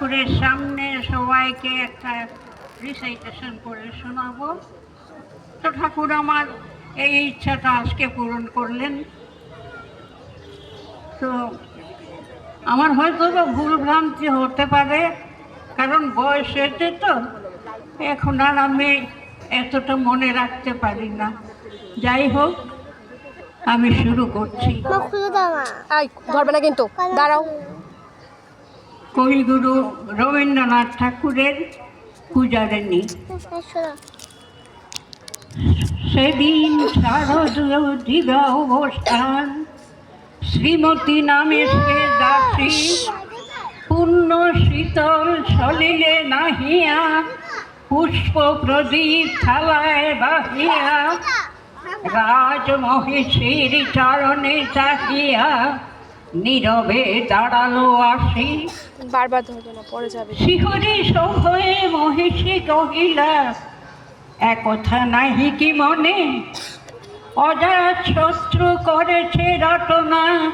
ঠাকুরের সামনে সবাইকে একটা রিসাইটেশন করে শোনাবো। তো ঠাকুর আমার এই ইচ্ছাটা আজকে পূরণ করলেন। তো আমার হয়তো বা ভুল ভ্রান্তি হতে পারে, কারণ বয়স হয়েছে তো এখন আর আমি এতটা মনে রাখতে পারি না। যাই হোক, আমি শুরু করছি। কিন্তু। দাঁড়াও। কবিগুরু রবীন্দ্রনাথ ঠাকুরের শোনো সেদিন শারদীয় দিবা অবস্থান শ্রীমতী নামে সে দাসী পূর্ণ শীতল সলিলে নাহিয়া, পুষ্প প্রদীপ থালায় বাহিয়া রাজ মহেশের চরণে চাহিয়া নীরবে দাঁড়াল আসি। বারবার ধরবে না পরে যাবে। শিহরি সভয়ে মহিষী কহিলা একথা নাহি কি মনে? অজাত শত্রু করেছে রটনা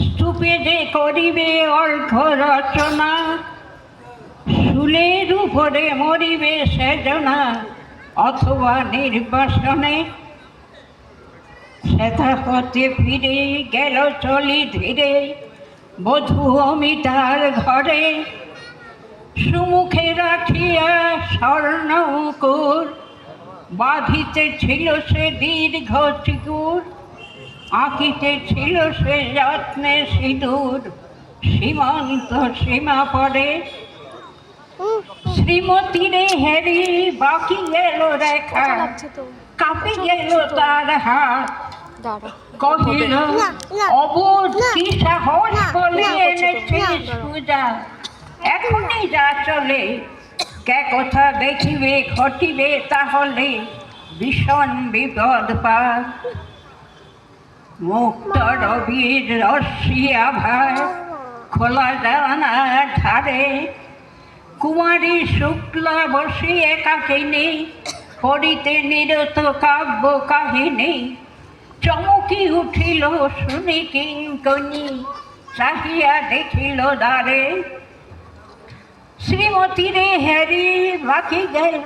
স্তূপে যে করিবে অর্ঘ রচনা শুলের উপরে মরিবে সেজনা অথবা নির্বাসনে সেথা হতে ফিরে গেল চলি ধীরে বধূ অমিতার ঘরে। সুমুখে রাখিয়া স্বর্ণকুর বাঁধিতে ছিল সে দীর্ঘ চিকুর আঁকিতে ছিল সে যত্নে সিঁদুর সীমন্ত সীমা পড়ে। শ্রীমতীরে হেরি বাকি গেল রেখা কাঁপি গেল তার হাত। কহিল অবোধ কি সাহস বলে এনেছিস না, এখনই যা চলে কে কথা দেখিবে ঘটিবে তাহলে ভীষণ বিপদ পা মুক্ত রবির রশ্মিয়া ভাই খোলা জানা ধারে কুমারী শুক্লা বসিয়ে কাহিনী পড়িতে নিরত কাব্য কাহিনী চমকি উঠিল শুনি কিঙ্কনি, চাহিয়া দেখিল দ্বারে, শ্রীমতীরে হেরি বাকি গেল,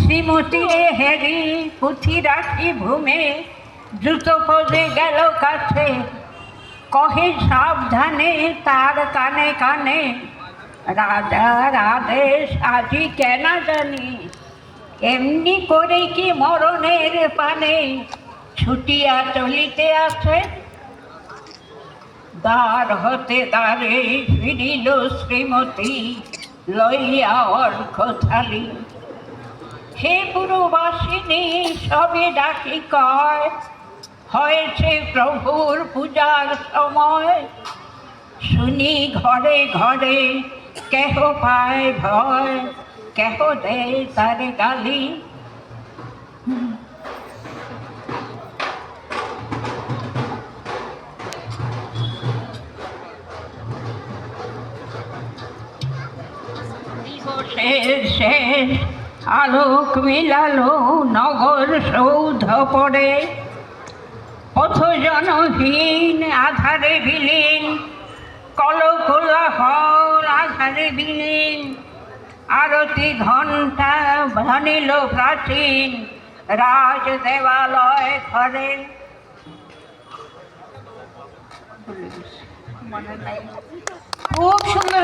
শ্রীমতীরে হেরি পুঁথি রাখি ভূমে, দ্রুত পদে গেল কাছে, কহে সাবধানে তার কানে কানে রাজার আদেশ আজি কেনা জানি, এমনি করে কি মরণের পানে ছুটিয়া চলিতে আছে দ্বার হতে দ্বারে ফিরিল শ্রীমতী, লইয়া অর্ঘ থালি হে পুরবাসিনী, সবে ডাকি কয়, হয়েছে প্রভুর পূজার সময়। শুনি ঘরে ঘরে কেহ পায় ভয়, কেহ দেয় তার গালি। দিবসের শেষ, আলোক মিলালো নগর সৌধ পড়ে। পথজনহীন আধারে বিলীন কলকোলা হল আধারে বিলীন। আরতি ঘণ্টা ভানিল প্রাচীন রাজ দেবালয় ঘরে। খুব সুন্দর